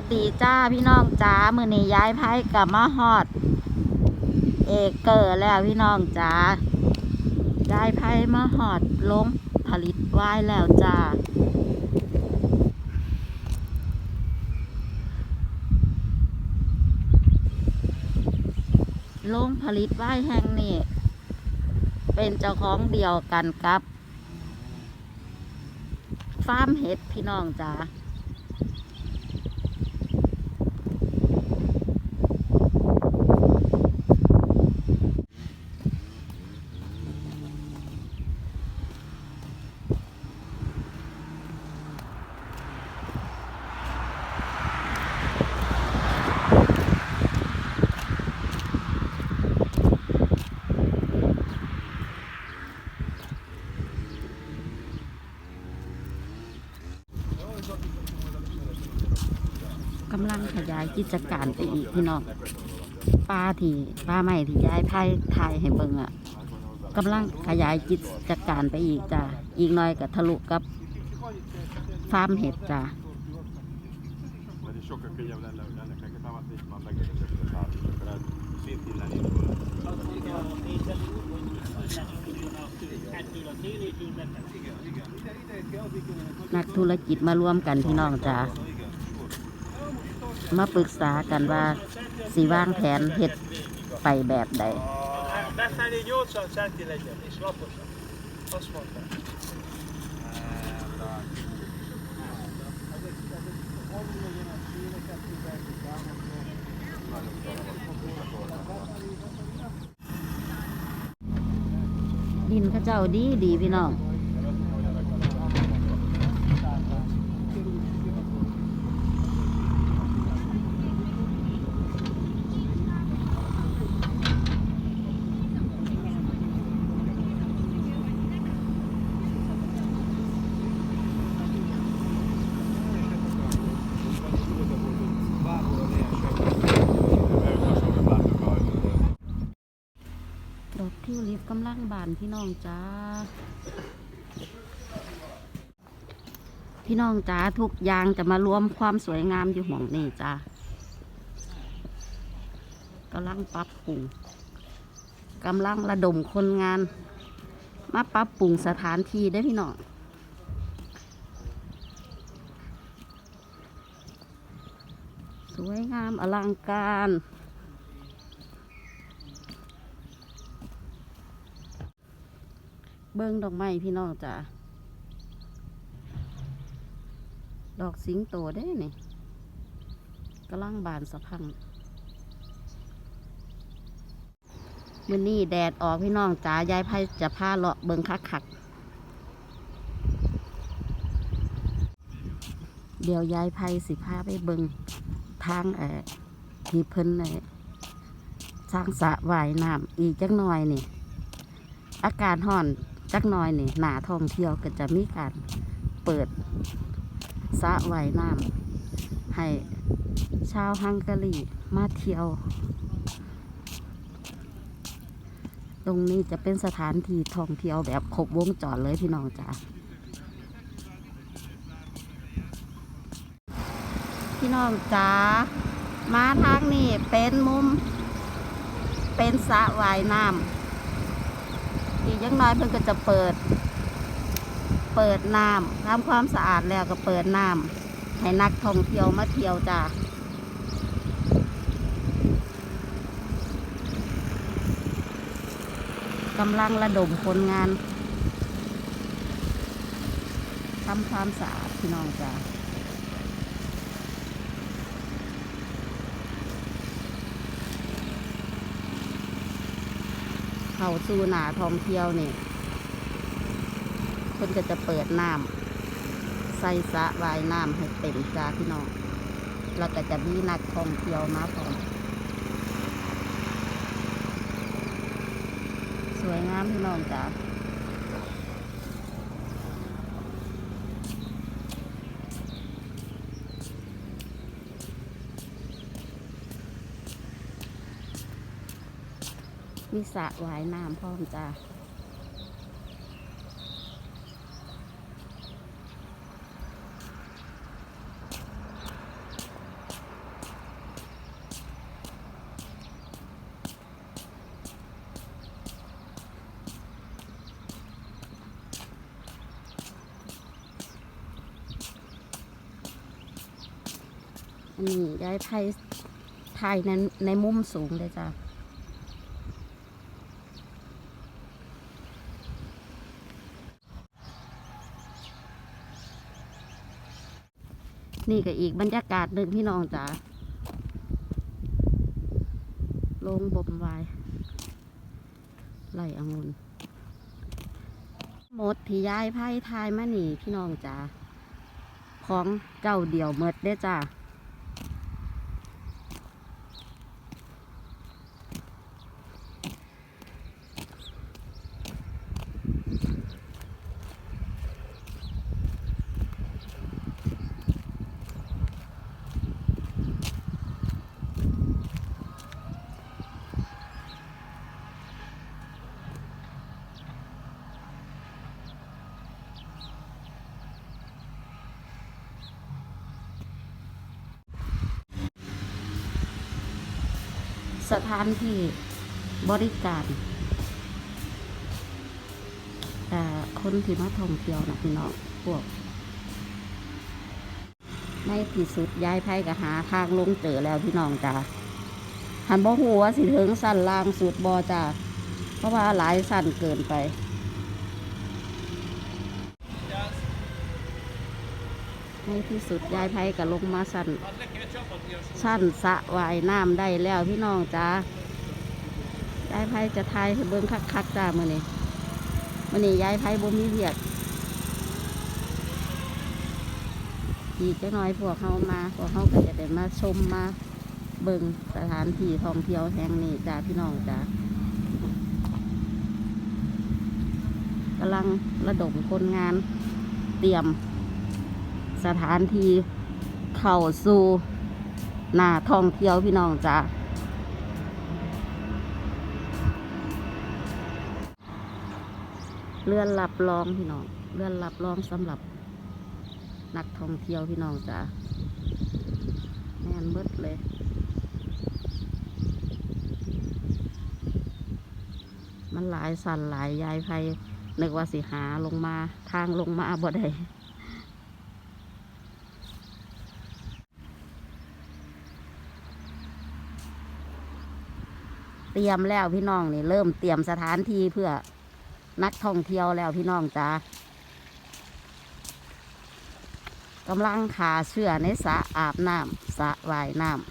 วัสดีจ้าพี่น้องจ้ามือนี้ย้ายไพ่กับมาฮอด เอกเกอร์แล้วพี่น้องจ้าย้ายไพ่มาฮอดลงผลิตไว้แล้วจ้าโรงผลิตไว้แห่งนี้เป็นเจ้าของเดียวกันกับฟาร์มเห็ดพี่น้องจ้า กำลังขยายกิจการไปอีกพี่น้องปลาที่ปลาใหม่ที่ย้ายไพ่ไทยให้เบิ่งอะกำลังขยายกิจการไปอีกจ้ะอีกหน่อยก็ทะลุกับฟาร์มเห็ดจ้ะนักธุรกิจมารวมกันพี่น้องจ้ะ มาปรึกษากันว่าสีว่างแผนเห็ดไปแบบใดดินข้าเจ้าดีดีพี่น้อง ดอกทิวลิปกำลังบานพี่น้องจ้า พี่น้องจ้าทุกอย่างจะมารวมความสวยงามอยู่หม่องนี่จ้ากำลังปรับปรุงกำลังระดมคนงาน มาปรับปรุงสถานที่ได้พี่น้องสวยงามอลังการ เบิ้งดอกไม้พี่น้องจ้ะดอกสิงโตได้นี่กำลังบานสะพังมื่อนี้แดดออกพี่น้องจ๋ายายไพ่จะพาเลาะเบิ้งคักคักเดี๋ยวยายไพ่สิพาไปเบิ้งทางเอ่อที่เพิ่นเอ่อสร้างสระว่ายน้ำอีกจักหน่อยนี่ อากาศห่อน จักหน่อยนี่หนาท่องเที่ยวก็จะมีการเปิดสระว่ายน้ำให้ชาวฮังการีมาเที่ยว ตรงนี้จะเป็นสถานที่ท่องเที่ยวแบบครบวงจรเลยพี่น้องจ้าพี่น้องจ้ามาทางนี้เป็นมุม เป็นสระว่ายน้ำ อีกยังน้อยเพิ่นก็จะเปิด เปิดน้ำทำความสะอาดแล้วก็เปิดน้ำให้นักท่องเที่ยวมาเที่ยวจ้ากำลังระดมคนงานทำความสะอาดพี่น้องจ้า เข้าสู่หนาท่องเที่ยวนี่คนก็จะเปิดน้ำใส่สะวายน้ำให้เต็มจ้าพี่น้องแล้วก็จะมีนักท่องเที่ยวมาพร้อมสวยงามพี่น้องจ้า มีสระว่ายน้ำพร้อมจ้าอันนี้ย้ายไทยไทยในในมุมสูงเลยจ้ะ นี่ก็อีกบรรยากาศหนึ่งพี่น้องจ้าลงบ่มไวายไล่องุ่นหมดที่ย้ายไพ่ทายมานี่พี่น้องจ้าของเจ้าเดี่ยวเมดได้จ้า สถานที่บริการแต่คนที่มาท่องเที่ยวนะพี่น้องพวก ในที่สุดย้ายไพ่ก็หาทางลงเจอแล้วพี่น้องจ้าหันบ่หัวสิถึงสั้นล่างสุดบอจ้าเพราะว่าหลายสั้นเกินไปในที่สุดยายไพ่ก็ลงมาสั้น สั้นสะวายน้ำได้แล้วพี่น้องจ้ายายไพ่จะทายเบิ้งคักๆจ้ามื่อนี้มื่อนี้ยายไพ่บ่มีเวียกอีกจะน้อยพวกเขามาพวกเขาก็จะได้มาชมมาเบิ่งสถานที่ท่องเที่ยวแห่งนี้จ้าพี่น้องจ้ากำลังระดมคนงานเตรียมสถานที่เข้าสู่ หน้าท่องเที่ยวพี่น้องจ้าเลื่อนรับรองพี่น้องเลื่อนรับรองสำหรับ นักท่องเที่ยวพี่น้องจ้าแม่นเบิดเลยมันหลายสันหลายยายไพนึกว่าสิหาลงมาทางลงมาบ่ได้ ตรียมแล้วพี่น้องนี่เริ่มเตรียมสถานที่เพื่อนักท่องเที่ยวแล้วพี่น้องจ้ากำลังขาเชื่อในสระอาบน้ำสระว่ายน้ำ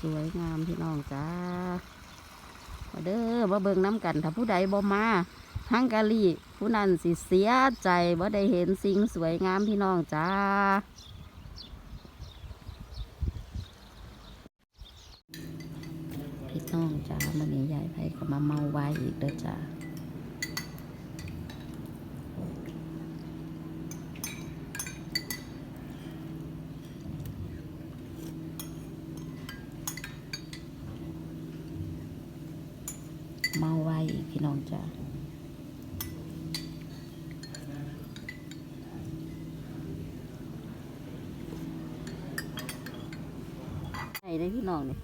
สวยงามพี่น้องจ้ามาเด้อมาเบิ่งน้ำกันถ้าผู้ใดบ่มา ฮังการีผู้นั้นสิเสียใจว่าได้เห็นสิ่งสวยงามพี่น้องจ้าพี่น้องจ้ามื่อนี้ยายไผก็มาเมาไว้อีกเด้อจ้าเมาไว้อีกพี่น้องจ้า ได้พี่น้องเนี่ย